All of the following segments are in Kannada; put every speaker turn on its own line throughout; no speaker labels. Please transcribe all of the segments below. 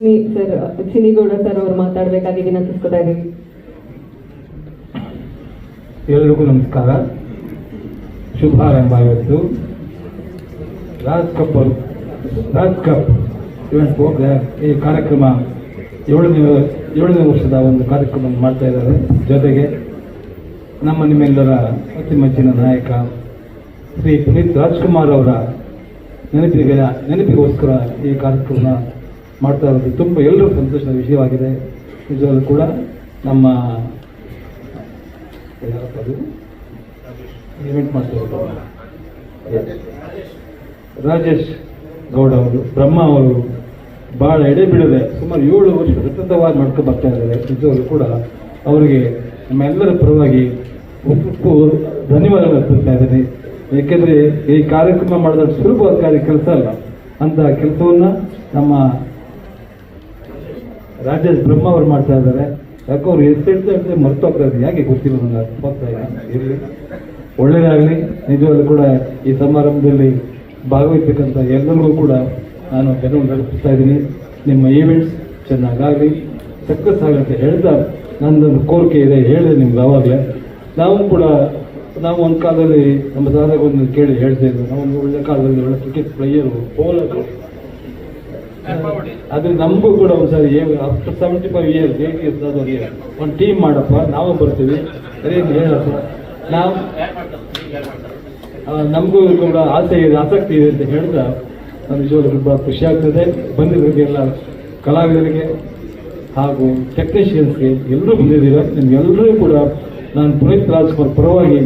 ಸರ್ ಚಿನಿಗೌಡ ಸರ್ ಅವರು ಮಾತಾಡಬೇಕಾಗಿ ವಿನಂತಿಸ್ಕೊತಾ ಇದ್ದೀವಿ
ಎಲ್ಲರಿಗೂ ನಮಸ್ಕಾರ. ಶುಭಾರಂಭ ಇವತ್ತು Raj cup Raj cup event ಈ ಕಾರ್ಯಕ್ರಮ ಏಳನೇ ಏಳನೇ ವರ್ಷದ ಒಂದು ಕಾರ್ಯಕ್ರಮ ಮಾಡ್ತಾ ಇದ್ದಾರೆ. ಜೊತೆಗೆ ನಮ್ಮ ನಿಮ್ಮೆಲ್ಲರ ಅತಿ ನಾಯಕ ಶ್ರೀ ಪುನೀತ್ ರಾಜ್ಕುಮಾರ್ ಅವರ ನೆನಪಿಗೆ, ನೆನಪಿಗೋಸ್ಕರ ಈ ಕಾರ್ಯಕ್ರಮ ಮಾಡ್ತಾ ಇರೋದು ತುಂಬ ಎಲ್ಲರೂ ಸಂತೋಷದ ವಿಷಯವಾಗಿದೆ. ನಿಜವಾಗಲೂ ಕೂಡ ನಮ್ಮ ಇವೆಂಟ್. ರಾಜೇಶ್ ಗೌಡ ಅವರು, ಬ್ರಹ್ಮ ಅವರು ಬಹಳ ಎಡೆ ಬಿಡದೆ ಸುಮಾರು ಏಳು ವರ್ಷ ಸತತವಾಗಿ ಮಾಡ್ಕೊಂಡು ಬರ್ತಾ ಇದ್ದಾರೆ. ನಿಜವಾಗ್ಲೂ ಕೂಡ ಅವರಿಗೆ ನಮ್ಮೆಲ್ಲರ ಪರವಾಗಿ ಉಪ್ಪು ಧನ್ಯವಾದಗಳು ಅರ್ಪಿಸ್ತಾ ಇದ್ದೀನಿ. ಏಕೆಂದರೆ ಈ ಕಾರ್ಯಕ್ರಮ ಮಾಡಿದ ಸುಲಭವಾದ ಕಾರ್ಯ ಕೆಲಸ ಅಲ್ಲ. ಅಂತ ಕೆಲಸವನ್ನ ನಮ್ಮ ರಾಜೇಶ್ ಬ್ರಹ್ಮ ಅವರು ಮಾಡ್ತಾ ಇದ್ದಾರೆ. ಯಾಕೋ ಅವ್ರು ಎಷ್ಟು ಹೇಳ್ತಾ ಹೇಳ್ತಾರೆ ಮರ್ತು ಹೋಗ್ತಾ ಇದ್ದಾರೆ. ಯಾಕೆ ಗೊತ್ತಿಲ್ಲ ನನಗೆ ಇಲ್ಲ. ಇರಲಿ. ಒಳ್ಳೇದಾಗಲಿ. ನಿಜವಾಗ್ಲೂ ಕೂಡ ಈ ಸಮಾರಂಭದಲ್ಲಿ ಭಾಗವಹಿಸ್ತಕ್ಕಂಥ ಎಲ್ಲರಿಗೂ ಕೂಡ ನಾನು ಬೆನ್ನು ನಡೆಸ್ತಾ ಇದ್ದೀನಿ. ನಿಮ್ಮ ಈವೆಂಟ್ಸ್ ಚೆನ್ನಾಗಾಗಲಿ. ಸಕ್ಸಸ್ ಆಗುತ್ತೆ ಹೇಳ್ತಾ ನನ್ನದೊಂದು ಕೋರಿಕೆ ಇದೆ. ಹೇಳಿದೆ ನಿಮ್ಗೆ ಆವಾಗಲೇ. ನಾವು ಕೂಡ, ನಾವು ಒಂದು ಕಾಲದಲ್ಲಿ ನಮ್ಮ ಒಂದು ಕೇಳಿ ಹೇಳ್ತಾ ಇದ್ವಿ ನಾವು ಒಂದು ಒಳ್ಳೆ ಕಾಲದಲ್ಲಿ ಒಳ್ಳೆ ಕ್ರಿಕೆಟ್ ಪ್ಲೇಯರು ಬೌಲರು ಅದು ನಮಗೂ ಕೂಡ ಒಂದ್ಸರಿ after seventy five years eight years ಆದವ್ರಿಗೆ ಒಂದು ಟೀಮ್ ಮಾಡಪ್ಪ, ನಾವು ಬರ್ತೀವಿ. ಅದೇನು ಹೇಳಪ್ಪ. ನಾವು ನಮಗೂ ಕೂಡ ಆಸೆ ಇದೆ, ಆಸಕ್ತಿ ಇದೆ ಅಂತ ಹೇಳ್ತಾ ನಮ್ಮ ನಿಜವಾಗ್ಲೂ ತುಂಬ ಖುಷಿ ಆಗ್ತದೆ. ಬಂದಿದ್ದರಿಗೆಲ್ಲ ಕಲಾವಿದರಿಗೆ ಹಾಗೂ ಟೆಕ್ನಿಷಿಯನ್ಸ್ಗೆ ಎಲ್ಲರೂ ಬಂದಿದ್ದೀರ? ನಿಮ್ಗೆಲ್ಲರೂ ಕೂಡ ನಾನು ಪುನೀತ್ ರಾಜ್ಕುಮಾರ್ ಪರವಾಗಿ,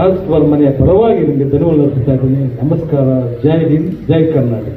ರಾಜ್ಕುಮಾರ್ ಮನೆಯ ಪರವಾಗಿ ನಿಮಗೆ ಧನ್ಯವಾದ ಅರ್ಪಿಸ್ತಾ ಇದ್ದೀನಿ. ನಮಸ್ಕಾರ. ಜೈ ಹಿಂದ್, ಜೈ ಕರ್ನಾಟಕ.